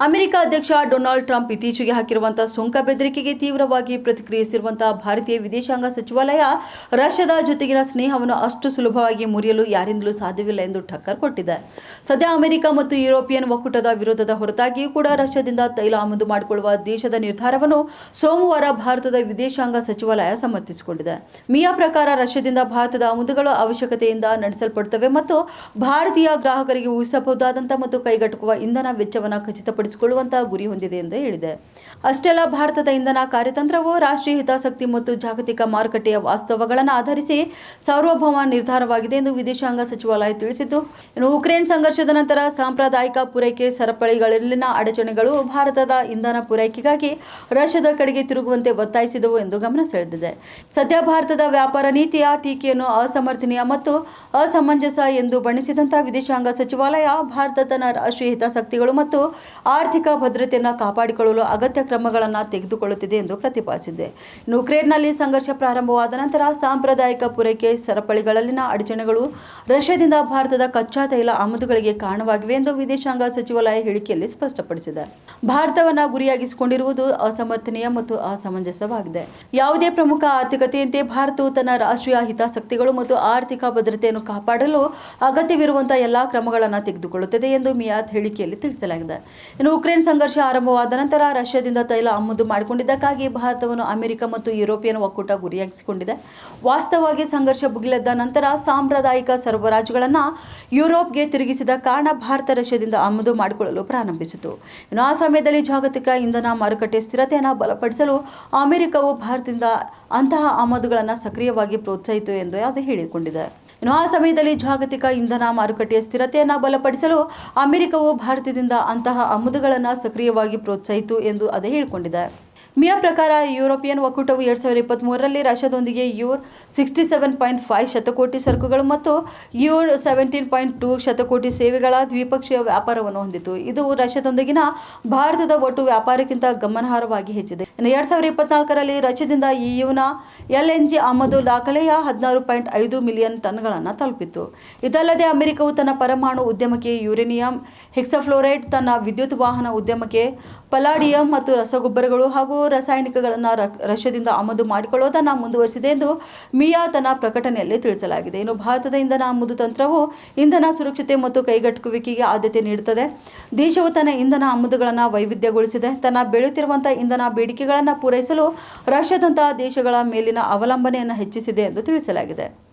America ಅಧ್ಯಕ್ಷ Donald Trump ಇತ್ತೀಚೆಗೆ ಹಾಕಿರುವಂತಹ ಸುಂಕ ಬೆದರಿಕೆಗೆ ತೀವ್ರವಾಗಿ ಪ್ರತಿಕ್ರಿಯಿಸಿರುವಂತಹ ಭಾರತೀಯ ವಿದೇಶಾಂಗ ಸಚಿವಾಲಯ, ರಷ್ಯಾದ ಜೊತೆಗಿನ ಸ್ನೇಹವನ್ನು ಅಷ್ಟು ಸುಲಭವಾಗಿ ಮುರಿಯಲು ಯಾರಿಂದಲೂ ಸಾಧ್ಯವಿಲ್ಲ ಎಂದು ಠಕ್ಕರ್ ಕೊಟ್ಟಿದೆ. ಸದ್ಯ ಅಮೆರಿಕ ಮತ್ತು ಯುರೋಪಿಯನ್ ಒಕ್ಕೂಟದ ವಿರೋಧದ ಹೊರತಾಗಿಯೂ ಕೂಡ ರಷ್ಯಾದಿಂದ ತೈಲ ಆಮದು ಮಾಡಿಕೊಳ್ಳುವ ದೇಶದ ನಿರ್ಧಾರವನ್ನು ಸೋಮವಾರ ಭಾರತದ ವಿದೇಶಾಂಗ ಸಚಿವಾಲಯ ಸಮರ್ಥಿಸಿಕೊಂಡಿದೆ ಮಿಯಾ ಪ್ರಕಾರ ರಷ್ಯಾದಿಂದ ಭಾರತದ ಆಮದುಗಳು ಅವಶ್ಯಕತೆಯಿಂದ ನಡೆಸಲ್ಪಡುತ್ತವೆ ಮತ್ತು ಭಾರತೀಯ ಗ್ರಾಹಕರಿಗೆ ಊಹಿಸಬಹುದಾದಂಥ ಮತ್ತು ಕೈಗೆಟುಕುವ ಇಂಧನ ವೆಚ್ಚವನ್ನು ಖಚಿತಪಡಿಸಿಕೊಳ್ಳುವಂತಹ ಗುರಿ ಹೊಂದಿದೆ ಎಂದು ಹೇಳಿದೆ. ಅಷ್ಟೆಲ್ಲ ಭಾರತದ ಇಂಧನ ಕಾರ್ಯತಂತ್ರವು ರಾಷ್ಟ್ರೀಯ ಹಿತಾಸಕ್ತಿ ಮತ್ತು ಜಾಗತಿಕ ಮಾರುಕಟ್ಟೆಯ ವಾಸ್ತವಗಳನ್ನು ಆಧರಿಸಿ ಸಾರ್ವಭೌಮ ನಿರ್ಧಾರವಾಗಿದೆ ಎಂದು ವಿದೇಶಾಂಗ ಸಚಿವಾಲಯ ತಿಳಿಸಿತು ಇನ್ನು ಉಕ್ರೇನ್ ಸಂಘರ್ಷದ ನಂತರ ಸಾಂಪ್ರದಾಯಿಕ ಪೂರೈಕೆ ಸರಪಳಿಗಳಲ್ಲಿನ ಅಡಚಣೆಗಳು ಭಾರತದ ಇಂಧನ ಪೂರೈಕೆಗಾಗಿ ರಷ್ಯಾದ ಕಡೆಗೆ ತಿರುಗುವಂತೆ ಒತ್ತಾಯಿಸಿದವು ಎಂದು ಗಮನ ಸೆಳೆದಿದೆ. ಸದ್ಯ ಭಾರತದ ವ್ಯಾಪಾರ ನೀತಿಯ ಟೀಕೆಯನ್ನು ಅಸಮರ್ಥನೀಯ ಮತ್ತು ಅಸಮಂಜಸ ಎಂದು ಬಣ್ಣಿಸಿದಂತಹ ವಿದೇಶಾಂಗ ಸಚಿವಾಲಯ ಭಾರತ ತನ್ನ ರಾಷ್ಟ್ರೀಯ ಹಿತಾಸಕ್ತಿಗಳು ಮತ್ತು ಆರ್ಥಿಕ ಭದ್ರತೆಯನ್ನು ಕಾಪಾಡಿಕೊಳ್ಳಲು ಅಗತ್ಯ ಕ್ರಮಗಳನ್ನು ತೆಗೆದುಕೊಳ್ಳುತ್ತಿದೆ ಎಂದು ಪ್ರತಿಪಾದಿಸಿದೆ. ಇನ್ನು ಉಕ್ರೇನ್ನಲ್ಲಿ ಸಂಘರ್ಷ ಪ್ರಾರಂಭವಾದ ನಂತರ ಸಾಂಪ್ರದಾಯಿಕ ಪೂರೈಕೆ ಸರಪಳಿಗಳಲ್ಲಿನ ಅಡಚಣೆಗಳು ರಷ್ಯಾದಿಂದ ಭಾರತದ ಕಚ್ಚಾ ತೈಲ ಆಮದುಗಳಿಗೆ ಕಾರಣವಾಗಿವೆ ಎಂದು ವಿದೇಶಾಂಗ ಸಚಿವಾಲಯ ಹೇಳಿಕೆಯಲ್ಲಿ ಸ್ಪಷ್ಟಪಡಿಸಿದೆ. ಭಾರತವನ್ನು ಗುರಿಯಾಗಿಸಿಕೊಂಡಿರುವುದು ಅಸಮರ್ಥನೀಯ ಮತ್ತು ಅಸಮಂಜಸವಾಗಿದೆ. ಯಾವುದೇ ಪ್ರಮುಖ ಆರ್ಥಿಕತೆಯಂತೆ ಭಾರತವು ತನ್ನ ರಾಷ್ಟ್ರೀಯ ಹಿತಾಸಕ್ತಿಗಳು ಮತ್ತು ಆರ್ಥಿಕ ಭದ್ರತೆಯನ್ನು ಕಾಪಾಡಲು ಅಗತ್ಯವಿರುವಂತಹ ಎಲ್ಲಾ ಕ್ರಮಗಳನ್ನು ತೆಗೆದುಕೊಳ್ಳುತ್ತದೆ ಎಂದು ಮಿಯಾತ್ ಹೇಳಿಕೆಯಲ್ಲಿ ತಿಳಿಸಲಾಗಿದೆ. ಇನ್ನು ಉಕ್ರೇನ್ ಸಂಘರ್ಷ ಆರಂಭವಾದ ನಂತರ ರಷ್ಯಾದಿಂದ ತೈಲ ಆಮದು ಮಾಡಿಕೊಂಡಿದ್ದಕ್ಕಾಗಿ ಭಾರತವನ್ನು ಅಮೆರಿಕ ಮತ್ತು ಯುರೋಪಿಯನ್ ಒಕ್ಕೂಟ ಗುರಿಯಾಗಿಸಿಕೊಂಡಿದೆ. ವಾಸ್ತವವಾಗಿ ಸಂಘರ್ಷ ಭುಗಿಲೆದ್ದ ನಂತರ ಸಾಂಪ್ರದಾಯಿಕ ಸರಬರಾಜುಗಳನ್ನು ಯುರೋಪ್ಗೆ ತಿರುಗಿಸಿದ ಕಾರಣ ಭಾರತ ರಷ್ಯಾದಿಂದ ಆಮದು ಮಾಡಿಕೊಳ್ಳಲು ಪ್ರಾರಂಭಿಸಿತು. ಇನ್ನು ಆ ಸಮಯದಲ್ಲಿ ಜಾಗತಿಕ ಇಂಧನ ಮಾರುಕಟ್ಟೆ ಸ್ಥಿರತೆಯನ್ನು ಬಲಪಡಿಸಲು ಅಮೆರಿಕವು ಭಾರತದಿಂದ ಅಂತಹ ಆಮದುಗಳನ್ನು ಸಕ್ರಿಯವಾಗಿ ಪ್ರೋತ್ಸಾಹಿತು ಎಂದು ಅದು ಹೇಳಿಕೊಂಡಿದೆ. ಇನ್ನು ಆ ಸಮಯದಲ್ಲಿ ಜಾಗತಿಕ ಇಂಧನ ಮಾರುಕಟ್ಟೆಯ ಸ್ಥಿರತೆಯನ್ನು ಬಲಪಡಿಸಲು ಅಮೆರಿಕವು ಭಾರತದಿಂದ ಅಂತಹ ಆಮದುಗಳನ್ನು ಸಕ್ರಿಯವಾಗಿ ಪ್ರೋತ್ಸಾಹಿತು ಎಂದು ಅದೇ ಹೇಳಿಕೊಂಡಿದೆ. ಮಿಯಾ ಪ್ರಕಾರ ಯುರೋಪಿಯನ್ ಒಕ್ಕೂಟವು ಎರಡ್ ಸಾವಿರದ ಇಪ್ಪತ್ತ್ಮೂರರಲ್ಲಿ ರಷ್ಯಾದೊಂದಿಗೆ euro sixty seven point five ಶತಕೋಟಿ ಸರಕುಗಳು ಮತ್ತು ಯೂರ್ ಸೆವೆಂಟೀನ್ ಪಾಯಿಂಟ್ ಟೂ ಶತಕೋಟಿ ಸೇವೆಗಳ ದ್ವಿಪಕ್ಷೀಯ ವ್ಯಾಪಾರವನ್ನು ಹೊಂದಿತ್ತು ಇದು ರಷ್ಯಾದೊಂದಿಗಿನ ಭಾರತದ ಒಟ್ಟು ವ್ಯಾಪಾರಕ್ಕಿಂತ ಗಮನಾರ್ಹವಾಗಿ ಹೆಚ್ಚಿದೆ. ಎರಡು ಸಾವಿರದ ಇಪ್ಪತ್ನಾಲ್ಕರಲ್ಲಿ ರಷ್ಯಾದಿಂದ ಇಯುನ ಎಲ್ ಎನ್ ಜಿ ಆಮದು ದಾಖಲೆಯ ಹದಿನಾರು ಪಾಯಿಂಟ್ ಐದು ಮಿಲಿಯನ್ ಟನ್ಗಳನ್ನು ತಲುಪಿತ್ತು ಇದಲ್ಲದೆ ಅಮೆರಿಕವು ತನ್ನ ಪರಮಾಣು ಉದ್ಯಮಕ್ಕೆ ಯುರೇನಿಯಂ, ಹೆಕ್ಸಫ್ಲೋರೈಡ್, ತನ್ನ ವಿದ್ಯುತ್ ವಾಹನ ಉದ್ಯಮಕ್ಕೆ ಪಲಾಡಿಯಂ ಮತ್ತು ರಸಗೊಬ್ಬರಗಳು ಹಾಗೂ ರಾಸಾಯನಿಕಗಳನ್ನು ರಷ್ಯಾದಿಂದ ಆಮದು ಮಾಡಿಕೊಳ್ಳುವುದನ್ನು ಮುಂದುವರಿಸಿದೆ ಎಂದು ಮಿಯಾ ತನ್ನ ಪ್ರಕಟಣೆಯಲ್ಲಿ ತಿಳಿಸಲಾಗಿದೆ. ಇನ್ನು ಭಾರತದ ಇಂಧನ ಆಮದು ತಂತ್ರವು ಇಂಧನ ಸುರಕ್ಷತೆ ಮತ್ತು ಕೈಗೆಟುಕುವಿಕೆಗೆ ಆದ್ಯತೆ ನೀಡುತ್ತದೆ. ದೇಶವು ತನ್ನ ಇಂಧನ ಆಮದುಗಳನ್ನು ವೈವಿಧ್ಯಗೊಳಿಸಿದೆ. ತನ್ನ ಬೆಳೆಯುತ್ತಿರುವಂತಹ ಇಂಧನ ಬೇಡಿಕೆಗಳನ್ನು ಪೂರೈಸಲು ರಷ್ಯಾದಂತಹ ದೇಶಗಳ ಮೇಲಿನ ಅವಲಂಬನೆಯನ್ನು ಹೆಚ್ಚಿಸಿದೆ ಎಂದು ತಿಳಿಸಲಾಗಿದೆ.